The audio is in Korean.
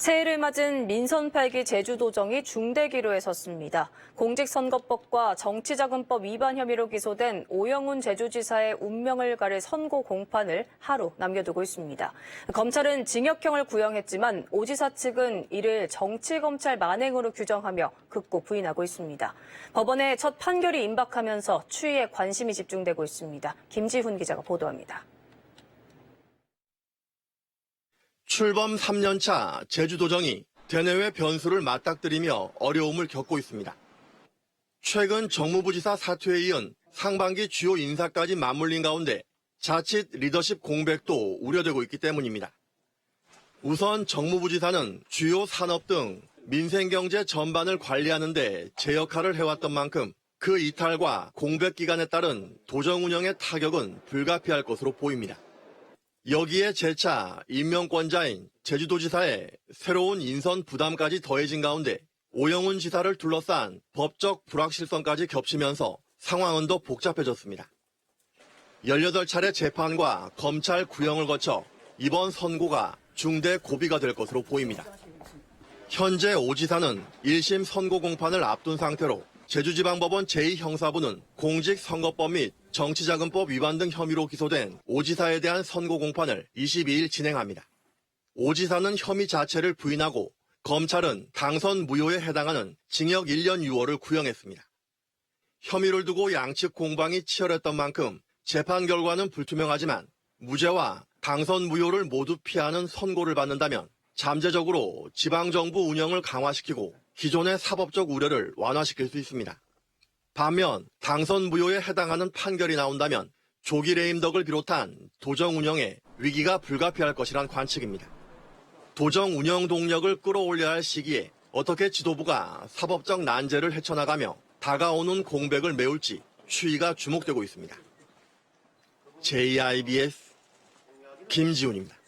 새해를 맞은 민선 8기 제주도정이 중대기로에 섰습니다. 공직선거법과 정치자금법 위반 혐의로 기소된 오영훈 제주지사의 운명을 가릴 선고 공판을 하루 남겨두고 있습니다. 검찰은 징역형을 구형했지만 오 지사 측은 이를 정치검찰 만행으로 규정하며 극구 부인하고 있습니다. 법원의 첫 판결이 임박하면서 추이에 관심이 집중되고 있습니다. 김지훈 기자가 보도합니다. 출범 3년차 제주도정이 대내외 변수를 맞닥뜨리며 어려움을 겪고 있습니다. 최근 정무부지사 사퇴에 이은 상반기 주요 인사까지 맞물린 가운데 자칫 리더십 공백도 우려되고 있기 때문입니다. 우선 정무부지사는 주요 산업 등 민생경제 전반을 관리하는 데 제 역할을 해왔던 만큼 그 이탈과 공백 기간에 따른 도정 운영의 타격은 불가피할 것으로 보입니다. 여기에 재차 임명권자인 제주도지사의 새로운 인선 부담까지 더해진 가운데 오영훈 지사를 둘러싼 법적 불확실성까지 겹치면서 상황은 더 복잡해졌습니다. 18차례 재판과 검찰 구형을 거쳐 이번 선고가 중대 고비가 될 것으로 보입니다. 현재 오 지사는 1심 선고 공판을 앞둔 상태로 제주지방법원 제2형사부는 공직선거법 및 정치자금법 위반 등 혐의로 기소된 오 지사에 대한 선고 공판을 22일 진행합니다. 오 지사는 혐의 자체를 부인하고 검찰은 당선 무효에 해당하는 징역 1년 6월을 구형했습니다. 혐의를 두고 양측 공방이 치열했던 만큼 재판 결과는 불투명하지만 무죄와 당선 무효를 모두 피하는 선고를 받는다면 잠재적으로 지방정부 운영을 강화시키고 기존의 사법적 우려를 완화시킬 수 있습니다. 반면 당선 무효에 해당하는 판결이 나온다면 조기 레임덕을 비롯한 도정 운영에 위기가 불가피할 것이란 관측입니다. 도정 운영 동력을 끌어올려야 할 시기에 어떻게 지도부가 사법적 난제를 헤쳐나가며 다가오는 공백을 메울지 추이가 주목되고 있습니다. JIBS 김지훈입니다.